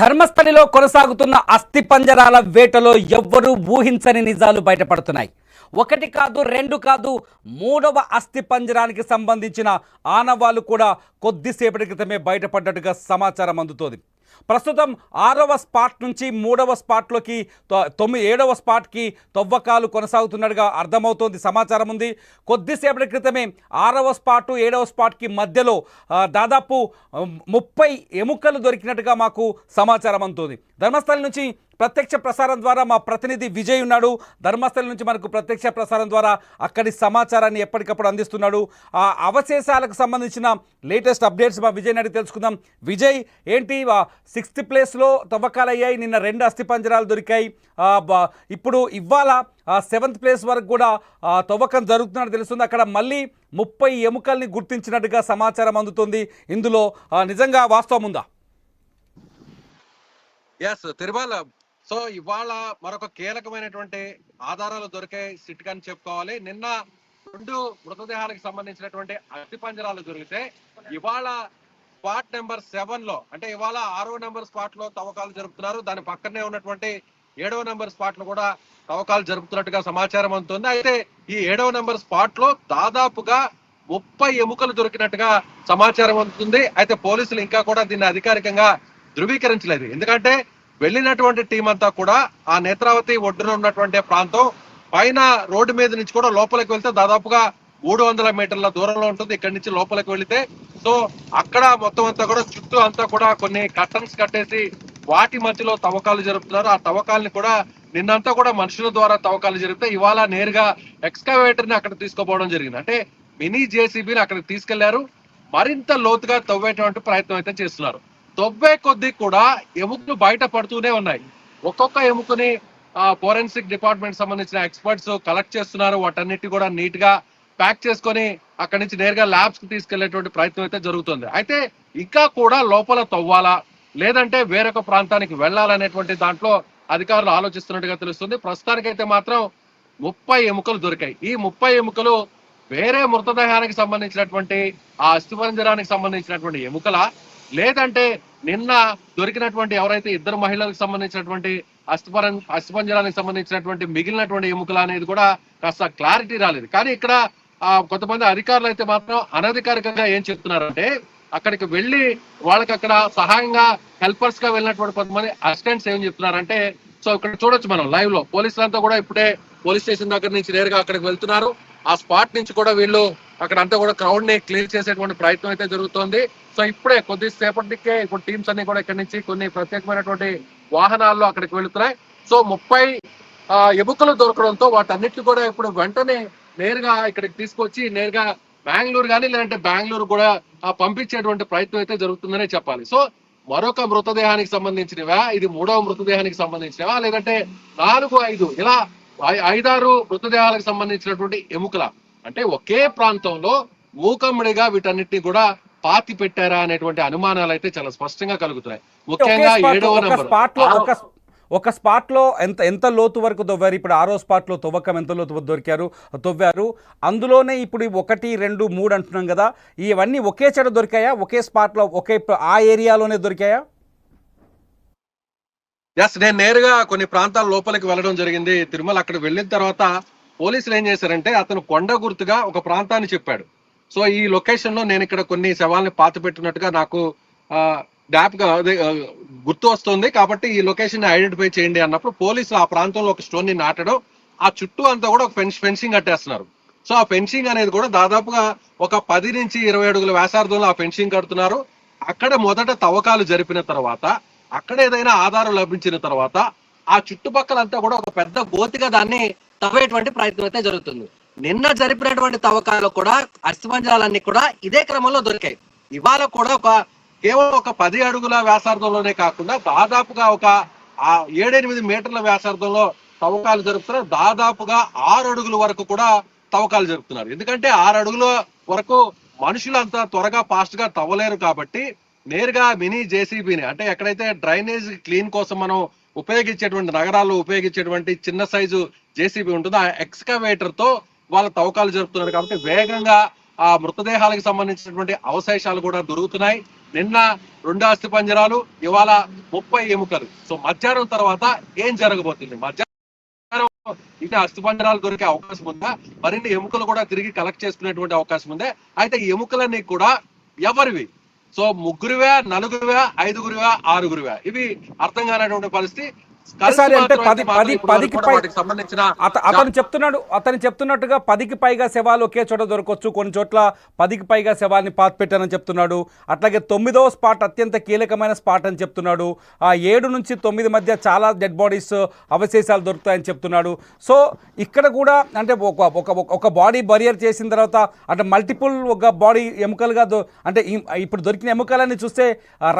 ధర్మస్థలిలో కొనసాగుతున్న అస్థిపంజరాల వేటలో ఎవ్వరూ ఊహించని నిజాలు బయటపడుతున్నాయి. ఒకటి కాదు రెండు కాదు మూడవ అస్థిపంజరానికి సంబంధించిన ఆనవాళ్ళు కూడా కొద్దిసేపటి క్రితమే బయటపడ్డట్టుగా సమాచారం అందుతోంది. ప్రస్తుతం ఆరవ స్పాట్ నుంచి మూడవ స్పాట్లోకి తొ- తొమ్మిది ఏడవ స్పాట్కి తవ్వకాలు కొనసాగుతున్నట్టుగా అర్థమవుతోంది సమాచారం ఉంది. కొద్దిసేపటి క్రితమే ఆరవ స్పాటు ఏడవ స్పాట్కి మధ్యలో దాదాపు ముప్పై ఎముకలు దొరికినట్టుగా మాకు సమాచారం అందుతుంది. ధర్మస్థలం నుంచి ప్రత్యక్ష ప్రసారం ద్వారా మా ప్రతినిధి విజయ్ ఉన్నాడు. ధర్మస్థలం నుంచి మనకు ప్రత్యక్ష ప్రసారం ద్వారా అక్కడి సమాచారాన్ని ఎప్పటికప్పుడు అందిస్తున్నాడు. ఆ అవశేషాలకు సంబంధించిన లేటెస్ట్ అప్డేట్స్ మా విజయ్ అడిగి తెలుసుకుందాం. విజయ్ ఏంటి? సిక్స్త్ ప్లేస్లో తవ్వకాలయ్యాయి. నిన్న రెండు అస్థిపంజరాలు దొరికాయి. ఇప్పుడు ఇవాళ సెవెంత్ ప్లేస్ వరకు కూడా తవ్వకం జరుగుతున్నట్టు తెలుస్తుంది. అక్కడ మళ్ళీ ముప్పై ఎముకల్ని గుర్తించినట్టుగా సమాచారం అందుతుంది. ఇందులో నిజంగా వాస్తవం ఉందా? ఎస్ తిరుమల సో ఇవాళ మరొక కీలకమైనటువంటి ఆధారాలు దొరికే సిట్ అని చెప్పుకోవాలి. నిన్న రెండు మృతదేహాలకు సంబంధించినటువంటి అస్థిపంజరాలు దొరికితే ఇవాళ స్పాట్ నెంబర్ సెవెన్లో అంటే ఇవాళ ఆరో నెంబర్ స్పాట్లో తవ్వకాలు జరుపుతున్నారు. దాని పక్కనే ఉన్నటువంటి ఏడవ నెంబర్ స్పాట్లో కూడా తవ్వకాలు జరుపుతున్నట్టుగా సమాచారం అందుతుంది. అయితే ఈ ఏడవ నెంబర్ స్పాట్లో దాదాపుగా ముప్పై ఎముకలు దొరికినట్టుగా సమాచారం అందుతుంది. అయితే పోలీసులు ఇంకా కూడా దీన్ని అధికారికంగా ధృవీకరించలేదు. ఎందుకంటే వెళ్ళినటువంటి టీం అంతా కూడా ఆ నేత్రావతి ఒడ్డున ఉన్నటువంటి ప్రాంతం పైన రోడ్డు మీద నుంచి కూడా లోపలికి వెళ్తే దాదాపుగా మూడు వందల మీటర్ల దూరంలో ఉంటుంది. ఇక్కడి నుంచి లోపలికి వెళితే సో అక్కడ మొత్తం అంతా కూడా చుట్టూ అంతా కూడా కొన్ని కర్టన్స్ కట్టేసి వాటి మధ్యలో తవ్వకాలు జరుపుతున్నారు. ఆ తవ్వకాలని కూడా నిన్నంతా కూడా మనుషుల ద్వారా తవ్వకాలు జరిపితే ఇవాళ నేరుగా ఎక్స్కవేటర్ని అక్కడ తీసుకోపోవడం జరిగింది. అంటే మినీ జేసీబీని అక్కడికి తీసుకెళ్ళారు. మరింత లోతుగా తవ్వేటువంటి ప్రయత్నం అయితే చేస్తున్నారు. తొవ్వే కొద్దీ కూడా ఎముకలు బయట పడుతూనే ఉన్నాయి. ఒక్కొక్క ఎముకని ఫోరెన్సిక్ డిపార్ట్మెంట్ సంబంధించిన ఎక్స్పర్ట్స్ కలెక్ట్ చేస్తున్నారు. వాటన్నిటి కూడా నీట్గా ప్యాక్ చేసుకొని అక్కడి నుంచి నేరుగా ల్యాబ్స్కి తీసుకెళ్ళేటువంటి ప్రయత్నం అయితే జరుగుతుంది. అయితే ఇంకా కూడా లోపల తవ్వాలా? లేదంటే వేరొక ప్రాంతానికి వెళ్ళాలనేటువంటి దాంట్లో అధికారులు ఆలోచిస్తున్నట్టుగా తెలుస్తుంది. ప్రస్తుతానికైతే మాత్రం ముప్పై ఎముకలు దొరికాయి. ఈ ముప్పై ఎముకలు వేరే మృతదేహానికి సంబంధించినటువంటి ఆ అస్థిపంజరానికి సంబంధించినటువంటి ఎముకల? లేదంటే నిన్న దొరికినటువంటి ఎవరైతే ఇద్దరు మహిళలకు సంబంధించినటువంటి అస్థిపరం అస్థిపంజరానికి సంబంధించినటువంటి మిగిలినటువంటి ఎముకలు అనేది కూడా కాస్త క్లారిటీ రాలేదు. కానీ ఇక్కడ కొంతమంది అధికారులు అయితే మాత్రం అనధికారికంగా ఏం చెప్తున్నారంటే అక్కడికి వెళ్ళి వాళ్ళకి అక్కడ సహాయంగా హెల్పర్స్గా వెళ్ళినటువంటి కొంతమంది అసిస్టెంట్స్ ఏం చెప్తున్నారంటే సో ఇక్కడ చూడొచ్చు మనం లైవ్లో. పోలీసులంతా కూడా ఇప్పుడే పోలీస్ స్టేషన్ దగ్గర నుంచి నేరుగా అక్కడికి వెళ్తున్నారు. ఆ స్పాట్ నుంచి కూడా వీళ్ళు అక్కడ అంతా కూడా క్రౌడ్ని క్లియర్ చేసేటువంటి ప్రయత్నం అయితే జరుగుతోంది. సో ఇప్పుడే కొద్దిసేపటికే ఇప్పుడు టీమ్స్ అన్ని కూడా ఇక్కడ నుంచి కొన్ని ప్రత్యేకమైనటువంటి వాహనాల్లో అక్కడికి వెళుతున్నాయి. సో ముప్పై ఎముకలు దొరకడంతో వాటన్నిటిని కూడా ఇప్పుడు వెంటనే నేరుగా ఇక్కడికి తీసుకొచ్చి నేరుగా బెంగళూరు కానీ లేదంటే బెంగళూరు కూడా పంపించేటువంటి ప్రయత్నం అయితే జరుగుతుందనే చెప్పాలి. సో మరొక మృతదేహానికి సంబంధించినవా? ఇది మూడవ మృతదేహానికి సంబంధించినవా? లేదంటే నాలుగు ఐదు ఇలా ఐదారు మృతదేహాలకు సంబంధించినటువంటి ఎముకల? అంటే ఒకే ప్రాంతంలో మూకమ్మడిగా వీటన్నిటిని కూడా పాతి పెట్టారా అనేటువంటి అనుమానాలు అయితే చాలా స్పష్టంగా కలుగుతున్నాయి. ముఖ్యంగా ఏడవ ఒక నెంబర్. ఒక ఒక స్పాట్లో ఎంత ఎంత లోతు వరకు తవ్వారు? ఇప్పుడు ఆరో స్పాట్లో తవ్వకం ఎంత లోతు దొరికారు? తవ్వారు. అందులోనే ఇప్పుడు ఒకటి రెండు మూడు అంటున్నాం కదా ఇవన్నీ ఒకే చోట దొరికాయా? ఒకే స్పాట్లో ఒకే ఆ ఏరియాలోనే దొరికాయా? ఎస్ నేను నేరుగా కొన్ని ప్రాంతాల లోపలికి వెళ్ళడం జరిగింది. తిరుమల అక్కడ వెళ్ళిన తర్వాత పోలీసులు ఏం చేశారంటే అతను కొండ గుర్తుగా ఒక ప్రాంతాన్ని చెప్పాడు. సో ఈ లొకేషన్లో నేను ఇక్కడ కొన్ని శవాల్ని పాత పెట్టినట్టుగా నాకు డాప్గా అదే, గుర్తు వస్తుంది. కాబట్టి ఈ లొకేషన్ ఐడెంటిఫై చేయండి అన్నప్పుడు పోలీసులు ఆ ప్రాంతంలో ఒక స్టోన్ని నాటడం ఆ చుట్టూ అంతా కూడా ఒక ఫెన్స్ ఫెన్సింగ్ కట్టేస్తున్నారు. సో ఆ ఫెన్సింగ్ అనేది కూడా దాదాపుగా ఒక పది నుంచి ఇరవై అడుగుల వ్యాసార్థంలో ఆ ఫెన్సింగ్ కడుతున్నారు. అక్కడ మొదట తవ్వకాలు జరిపిన తర్వాత అక్కడ ఏదైనా ఆధారం లభించిన తర్వాత ఆ చుట్టుపక్కలంతా కూడా ఒక పెద్ద గోతిగా దాన్ని తవ్వేటువంటి ప్రయత్నం అయితే జరుగుతుంది. నిన్న జరిపినటువంటి తవ్వకాలు కూడా అస్థిపంజరాలన్నీ కూడా ఇదే క్రమంలో దొరికాయి. ఇవాళ కూడా ఒక కేవలం ఒక పది అడుగుల వ్యాసార్థంలోనే కాకుండా దాదాపుగా ఒక ఆ ఏడెనిమిది మీటర్ల వ్యాసార్థంలో తవ్వకాలు జరుపుతున్నారు. దాదాపుగా ఆరు అడుగుల వరకు కూడా తవ్వకాలు జరుపుతున్నారు. ఎందుకంటే ఆరు అడుగుల వరకు మనుషులు అంత త్వరగా ఫాస్ట్గా తవ్వలేరు కాబట్టి నేరుగా మినీ జేసీబీని అంటే ఎక్కడైతే డ్రైనేజ్ క్లీన్ కోసం మనం ఉపయోగించేటువంటి నగరాల్లో ఉపయోగించేటువంటి చిన్న సైజు జేసీబీ ఉంటుందో? ఆ ఎక్స్కవేటర్తో వాళ్ళ తవ్వకాలు జరుపుతున్నారు కాబట్టి వేగంగా ఆ మృతదేహాలకు సంబంధించినటువంటి అవశేషాలు కూడా దొరుకుతున్నాయి. నిన్న రెండు అస్థి పంజరాలు ఇవాళ ముప్పై ఎముకలు. సో మధ్యాహ్నం తర్వాత ఏం జరగబోతుంది? మధ్యాహ్నం ఇంకా అస్థి పంజరాలు దొరికే అవకాశం ఉందా? మరిన్ని ఎముకలు కూడా తిరిగి కలెక్ట్ చేసుకునేటువంటి అవకాశం ఉందే? అయితే ఈ ఎముకలన్నీ కూడా ఎవరివి? సో ముగ్గురువే నలుగురివే ఐదుగురువే ఆరుగురివే. ఇవి అర్థం కానటువంటి పరిస్థితి. అంటే పది- పది- పదికి సంబంధించిన అతను చెప్తున్నాడు అతను చెప్తున్నట్టుగా పదికి పైగా శవాలు ఒకే చోట దొరకవచ్చు కొన్ని చోట్ల పదికి పైగా శవాల్ని పాత పెట్టానని చెప్తున్నాడు. అట్లాగే తొమ్మిదవ స్పాట్ అత్యంత కీలకమైన స్పాట్ అని చెప్తున్నాడు. ఆ ఏడు నుంచి తొమ్మిది మధ్య చాలా డెడ్ బాడీస్ అవశేషాలు దొరుకుతాయని చెప్తున్నాడు. సో ఇక్కడ కూడా అంటే ఒక ఒక ఒక బాడీ బరియర్ చేసిన తర్వాత అంటే మల్టిపుల్ ఒక బాడీ ఎముకలుగా అంటే ఇప్పుడు దొరికిన ఎముకలన్నీ చూస్తే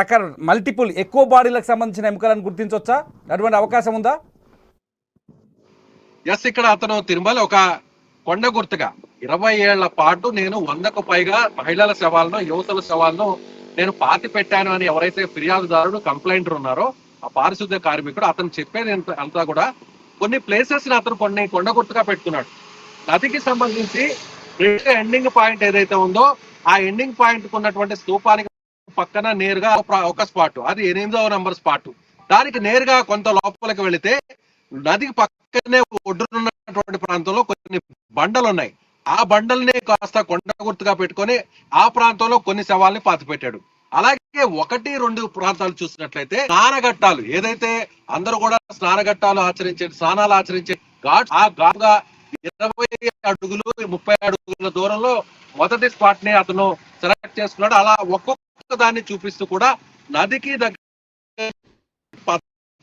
రక మల్టిపుల్ ఎక్కువ బాడీలకు సంబంధించిన ఎముకలను గుర్తించవచ్చా అటువంటి అవకాశం ఉందా? ఎస్ ఇక్కడ అతను తిరుమల ఒక కొండ గుర్తుగా ఇరవై ఏళ్ళ పాటు నేను వందకు పైగా మహిళల శవాలను యువతల శవాలను నేను పాతి పెట్టాను అని ఎవరైతే ఫిర్యాదుదారుడు కంప్లైంటర్ ఉన్నారో ఆ పారిశుద్ధ కార్మికుడు అతను చెప్పేది అంతా కూడా కొన్ని ప్లేసెస్ని అతను కొన్ని కొండ గుర్తుగా పెట్టుకున్నాడు. నదికి సంబంధించి ఎండింగ్ పాయింట్ ఏదైతే ఉందో ఆ ఎండింగ్ పాయింట్ ఉన్నటువంటి స్తూపానికి పక్కన నేరుగా ఒక- ఒక స్పాట్ అది ఎనిమిదవ నంబర్ స్పాట్. దానికి నేరుగా కొంత లోపలికి వెళితే నదికి పక్కనే ఒడ్డునున్నటువంటి ప్రాంతంలో కొన్ని బండలు ఉన్నాయి ఆ బండల్ని కాస్త కొండ గుర్తుగా పెట్టుకొని ఆ ప్రాంతంలో కొన్ని శవాల్ని పాతి పెట్టాడు అలాగే ఒకటి రెండు ప్రాంతాలు చూసినట్లయితే స్నానఘట్టాలు ఏదైతే అందరూ కూడా స్నానఘట్టాలు ఆచరించే స్నానాలు ఆచరించే ఘాట్ ఆ ఘాట్గా ఇరవై అడుగులు ముప్పై అడుగుల దూరంలో మొదటి స్పాట్ని అతను సెలెక్ట్ చేసుకున్నాడు. అలా ఒక్కొక్క దాన్ని చూపిస్తూ కూడా నదికి దగ్గర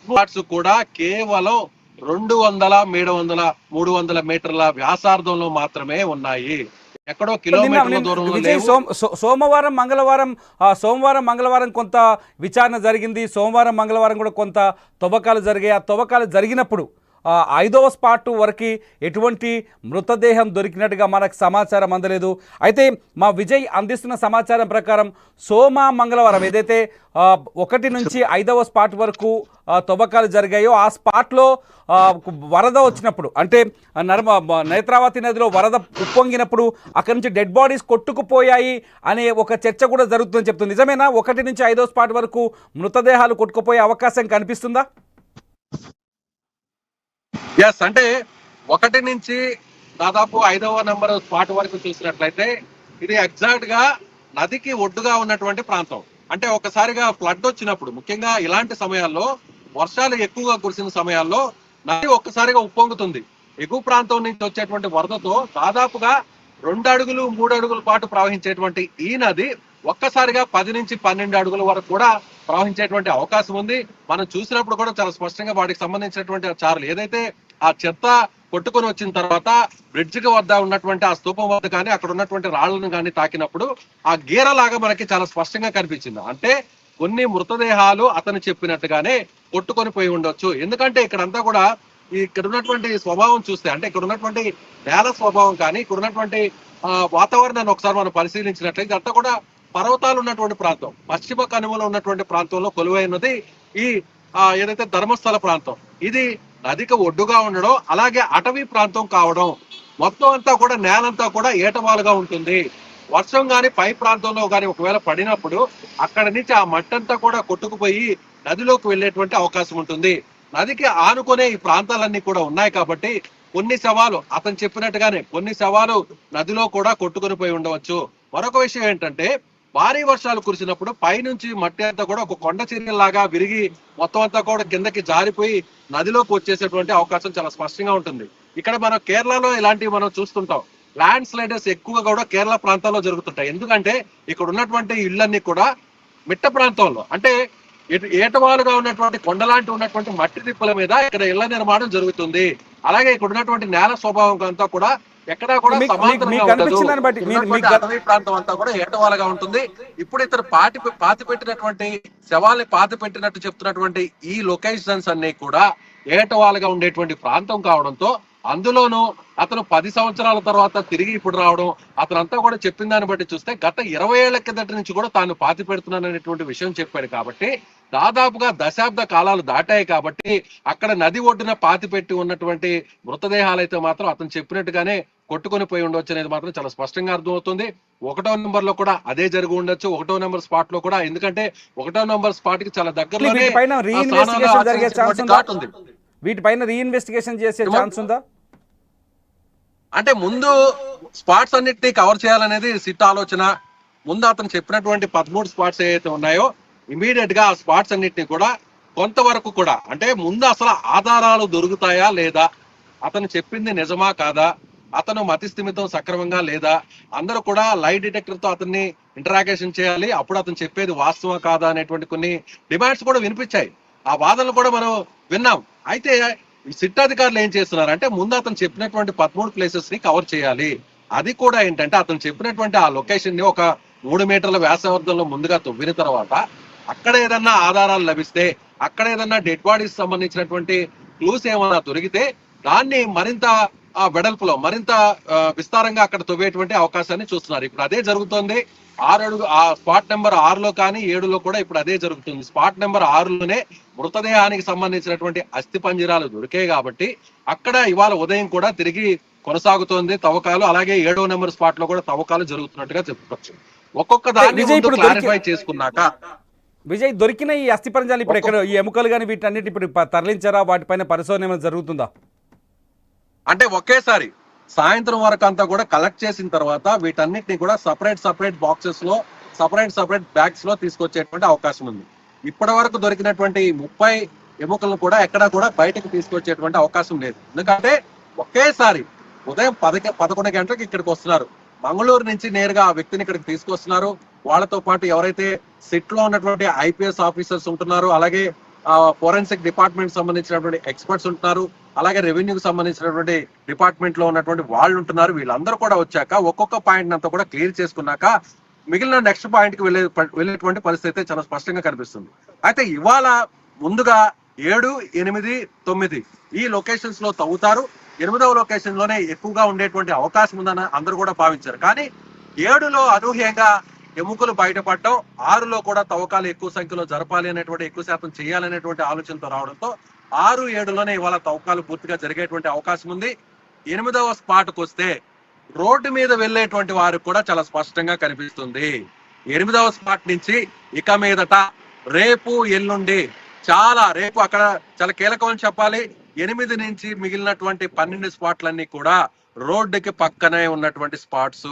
స్పాట్స్ కూడా కేవలం రెండు వందల మూడు వందల మూడు వందల మీటర్ల వ్యాసార్థంలో మాత్రమే ఉన్నాయి. ఎక్కడో కిలోమీటర్ల దూరంలో సో- సోమవారం మంగళవారం ఆ, సోమవారం మంగళవారం కొంత విచారణ జరిగింది. సోమవారం మంగళవారం కూడా కొంత తవ్వకాలు జరిగాయి. ఆ తవ్వకాలు జరిగినప్పుడు ఐదవ స్పాట్ వరకు ఎటువంటి మృతదేహం దొరికినట్టుగా మనకు సమాచారం అందలేదు. అయితే మా విజయ్ అందిస్తున్న సమాచారం ప్రకారం సోమ మంగళవారం ఏదైతే ఒకటి నుంచి ఐదవ స్పాట్ వరకు తవ్వకాలు జరిగాయో ఆ స్పాట్లో వరద వచ్చినప్పుడు అంటే నర్మ నేత్రావతి నదిలో వరద ఉప్పొంగినప్పుడు అక్కడి నుంచి డెడ్ బాడీస్ కొట్టుకుపోయాయి అనే ఒక చర్చ కూడా జరుగుతుందని చెప్తుంది. నిజమేనా? ఒకటి నుంచి ఐదో స్పాట్ వరకు మృతదేహాలు కొట్టుకుపోయే అవకాశం కనిపిస్తుందా? ఎస్ అంటే ఒకటి నుంచి దాదాపు ఐదవ నంబర్ స్పాట్ వరకు చూసినట్లయితే ఇది ఎగ్జాక్ట్గా నదికి ఒడ్డుగా ఉన్నటువంటి ప్రాంతం. అంటే ఒకసారిగా ఫ్లడ్ వచ్చినప్పుడు ముఖ్యంగా ఇలాంటి సమయాల్లో వర్షాలు ఎక్కువగా కురిసిన సమయాల్లో నది ఒక్కసారిగా ఉప్పొంగుతుంది. ఎగువ ప్రాంతం నుంచి వచ్చేటువంటి వరదతో దాదాపుగా రెండు అడుగులు మూడు అడుగుల పాటు ప్రవహించేటువంటి ఈ నది ఒక్కసారిగా పది నుంచి పన్నెండు అడుగుల వరకు కూడా ప్రవహించేటువంటి అవకాశం ఉంది. మనం చూసినప్పుడు కూడా చాలా స్పష్టంగా వాటికి సంబంధించినటువంటి చారులు ఏదైతే ఆ చెత్త కొట్టుకొని వచ్చిన తర్వాత బ్రిడ్జ్కి వద్ద ఉన్నటువంటి ఆ స్తూపం వద్ద కానీ అక్కడ ఉన్నటువంటి రాళ్ళను కానీ తాకినప్పుడు ఆ గీర లాగా మనకి చాలా స్పష్టంగా కనిపించింది. అంటే కొన్ని మృతదేహాలు అతను చెప్పినట్టుగానే కొట్టుకొని పోయి ఉండొచ్చు. ఎందుకంటే ఇక్కడంతా కూడా ఇక్కడ ఉన్నటువంటి స్వభావం చూస్తే అంటే ఇక్కడ ఉన్నటువంటి నేల స్వభావం కానీ ఇక్కడ ఉన్నటువంటి ఆ, వాతావరణాన్ని ఒకసారి మనం పరిశీలించినట్లయితే అంతా కూడా పర్వతాలు ఉన్నటువంటి ప్రాంతం పశ్చిమ కనుమలో ఉన్నటువంటి ప్రాంతంలో కొలువైనది ఈ ఆ, ఏదైతే ధర్మస్థల ప్రాంతం. ఇది నదికి ఒడ్డుగా ఉండడం అలాగే అటవీ ప్రాంతం కావడం. మొత్తం అంతా కూడా నేలంతా కూడా ఏటవాలుగా ఉంటుంది. వర్షం గాని పై ప్రాంతంలో గాని ఒకవేళ పడినప్పుడు అక్కడ నుంచి ఆ మట్టంతా కూడా కొట్టుకుపోయి నదిలోకి వెళ్ళేటువంటి అవకాశం ఉంటుంది. నదికి ఆనుకునే ఈ ప్రాంతాలన్నీ కూడా ఉన్నాయి కాబట్టి కొన్ని శవాలు అతను చెప్పినట్టుగానే కొన్ని శవాలు నదిలో కూడా కొట్టుకుని పోయి ఉండవచ్చు. మరొక విషయం ఏంటంటే భారీ వర్షాలు కురిసినప్పుడు పైనుంచి మట్టి అంతా కూడా ఒక కొండ చర్యలాగా విరిగి మొత్తం అంతా కూడా కిందకి జారిపోయి నదిలోకి వచ్చేసేటువంటి అవకాశం చాలా స్పష్టంగా ఉంటుంది. ఇక్కడ మనం కేరళలో ఇలాంటివి మనం చూస్తుంటాం. ల్యాండ్ స్లైడర్స్ ఎక్కువగా కూడా కేరళ ప్రాంతాల్లో జరుగుతుంటాయి. ఎందుకంటే ఇక్కడ ఉన్నటువంటి ఇళ్ళన్నీ కూడా మిట్ట ప్రాంతంలో. అంటే ఏటవాలుగా ఉన్నటువంటి కొండలాంటి ఉన్నటువంటి మట్టి తిప్పల మీద ఇక్కడ ఇళ్ళ నిర్మాణం జరుగుతుంది. అలాగే ఇక్కడ ఉన్నటువంటి నేల స్వభావం అంతా కూడా ఎక్కడా కూడా సమాంతరంగా బట్టి అటవీ ప్రాంతం అంతా కూడా ఏటవాలుగా ఉంటుంది. ఇప్పుడు ఇతను పాతి పాతి పెట్టినటువంటి శవాల్ని పాతి పెట్టినట్టు చెప్తున్నటువంటి ఈ లొకేషన్స్ అన్ని కూడా ఏటవాలుగా ఉండేటువంటి ప్రాంతం కావడంతో అందులోనూ అతను పది సంవత్సరాల తర్వాత తిరిగి ఇప్పుడు రావడం అతనంతా కూడా చెప్పిన దాన్ని బట్టి చూస్తే గత ఇరవై ఏళ్ళ కిందటి నుంచి కూడా తాను పాతి పెడుతున్నాను అనేటువంటి విషయం చెప్పాడు కాబట్టి దాదాపుగా దశాబ్ద కాలాలు దాటాయి కాబట్టి అక్కడ నది ఒడ్డున పాతి పెట్టి ఉన్నటువంటి మృతదేహాలు అయితే మాత్రం అతను చెప్పినట్టుగానే కొట్టుకొని పోయి ఉండొచ్చు అనేది మాత్రం చాలా స్పష్టంగా అర్థమవుతుంది. ఒకటో నెంబర్లో కూడా అదే జరిగి ఉండొచ్చు. ఒకటో నెంబర్ స్పాట్లో కూడా. ఎందుకంటే ఒకటో నెంబర్ స్పాట్కి చాలా దగ్గరలోనే వీటిపైన రీఇన్వెస్టిగేషన్ చేసే? ఛాన్స్ ఉందా? అంటే ముందు స్పాట్స్ అన్నిటిని కవర్ చేయాలనేది సిట్ ఆలోచన. ముందు అతను చెప్పినటువంటి పదమూడు స్పాట్స్ ఏవైతే ఉన్నాయో ఇమీడియట్గా ఆ స్పాట్స్ అన్నిటిని కూడా కొంతవరకు కూడా అంటే ముందు అసలు ఆధారాలు దొరుకుతాయా లేదా అతను చెప్పింది నిజమా కాదా అతను మతి స్థిమితం సక్రమంగా లేదా అందరూ కూడా లై డిటెక్టర్తో అతన్ని ఇంటరాగేషన్ చేయాలి. అప్పుడు అతను చెప్పేది వాస్తవం కాదా అనేటువంటి కొన్ని డిమాండ్స్ కూడా వినిపించాయి. ఆ వాదనలు కూడా మనం విన్నాం. అయితే ఈ సిట్ అధికారులు ఏం చేస్తున్నారు అంటే ముందు అతను చెప్పినటువంటి పదమూడు ప్లేసెస్ని కవర్ చేయాలి. అది కూడా ఏంటంటే అతను చెప్పినటువంటి ఆ లొకేషన్ని ఒక మూడు మీటర్ల వ్యాసవర్ధంలో ముందుగా తవ్విన తర్వాత అక్కడ ఏదన్నా ఆధారాలు లభిస్తే అక్కడ ఏదన్నా డెడ్ బాడీస్ సంబంధించినటువంటి క్లూస్ ఏమైనా దొరికితే దాన్ని మరింత ఆ వెడల్పులో మరింత విస్తారంగా అక్కడ తవ్వేటువంటి అవకాశాన్ని చూస్తున్నారు. ఇప్పుడు అదే జరుగుతోంది. ఆరు అడుగు ఆ స్పాట్ నెంబర్ ఆరులో కానీ ఏడులో కూడా ఇప్పుడు అదే జరుగుతుంది. స్పాట్ నెంబర్ ఆరులోనే మృతదేహానికి సంబంధించినటువంటి అస్థి పంజరాలు దొరికాయి కాబట్టి అక్కడ ఇవాళ ఉదయం కూడా తిరిగి కొనసాగుతోంది తవ్వకాలు. అలాగే ఏడో నెంబర్ స్పాట్లో కూడా తవ్వకాలు జరుగుతున్నట్టుగా చెప్పుకోవచ్చు ఒక్కొక్క దాన్ని క్లారిఫై చేసుకున్నాక విజయ్ దొరికిన ఈ అస్థిపంజాలు ఇప్పుడు ఎక్కడ ఈ ఎముకలు కానీ వీటన్నిటి ఇప్పుడు తరలించారా? వాటిపైన పరిశోధన ఏమైనా జరుగుతుందా? అంటే ఒకేసారి సాయంత్రం వరకు అంతా కూడా కలెక్ట్ చేసిన తర్వాత వీటన్నిటిని కూడా సపరేట్ సపరేట్ బాక్సెస్లో సపరేట్ సపరేట్ బ్యాగ్స్లో తీసుకొచ్చేటువంటి అవకాశం ఉంది. ఇప్పటి వరకు దొరికినటువంటి ముప్పై ఎముకలను కూడా ఎక్కడా కూడా బయటకు తీసుకొచ్చేటువంటి అవకాశం లేదు. ఎందుకంటే ఒకేసారి ఉదయం పదక పదకొండు గంటలకు ఇక్కడికి వస్తున్నారు. మంగళూరు నుంచి నేరుగా ఆ వ్యక్తిని ఇక్కడికి తీసుకొస్తున్నారు. వాళ్ళతో పాటు ఎవరైతే సిట్లో ఉన్నటువంటి ఐపీఎస్ ఆఫీసర్స్ ఉంటున్నారో అలాగే ఫోరెన్సిక్ డిపార్ట్మెంట్ సంబంధించినటువంటి ఎక్స్పర్ట్స్ ఉంటున్నారు. అలాగే రెవెన్యూకి సంబంధించినటువంటి డిపార్ట్మెంట్లో ఉన్నటువంటి వాళ్ళు ఉంటున్నారు. వీళ్ళందరూ కూడా వచ్చాక ఒక్కొక్క పాయింట్ అంతా కూడా క్లియర్ చేసుకున్నాక మిగిలిన నెక్స్ట్ పాయింట్కి వెళ్ళే వెళ్ళేటువంటి పరిస్థితి అయితే చాలా స్పష్టంగా కనిపిస్తుంది. అయితే ఇవాళ ముందుగా ఏడు ఎనిమిది తొమ్మిది ఈ లొకేషన్స్లో తవ్వుతారు. ఎనిమిదవ లొకేషన్లోనే ఎక్కువగా ఉండేటువంటి అవకాశం ఉందని అందరూ కూడా భావించారు. కానీ ఏడులో అనూహ్యంగా ఎముకలు బయటపడటం ఆరులో కూడా తవ్వకాలు ఎక్కువ సంఖ్యలో జరపాలి అనేటువంటి ఎక్కువ శాతం చేయాలనేటువంటి ఆలోచనతో రావడంతో ఆరు ఏడులోనే ఇవాళ తవ్వకాలు పూర్తిగా జరిగేటువంటి అవకాశం ఉంది. ఎనిమిదవ స్పాట్కు వస్తే రోడ్డు మీద వెళ్ళేటువంటి వారికి కూడా చాలా స్పష్టంగా కనిపిస్తుంది. ఎనిమిదవ స్పాట్ నుంచి ఇక మీదట రేపు ఎల్లుండి చాలా రేపు అక్కడ చాలా కీలకం అని చెప్పాలి. ఎనిమిది నుంచి మిగిలినటువంటి పన్నెండు స్పాట్లన్నీ కూడా రోడ్డుకి పక్కనే ఉన్నటువంటి స్పాట్స్.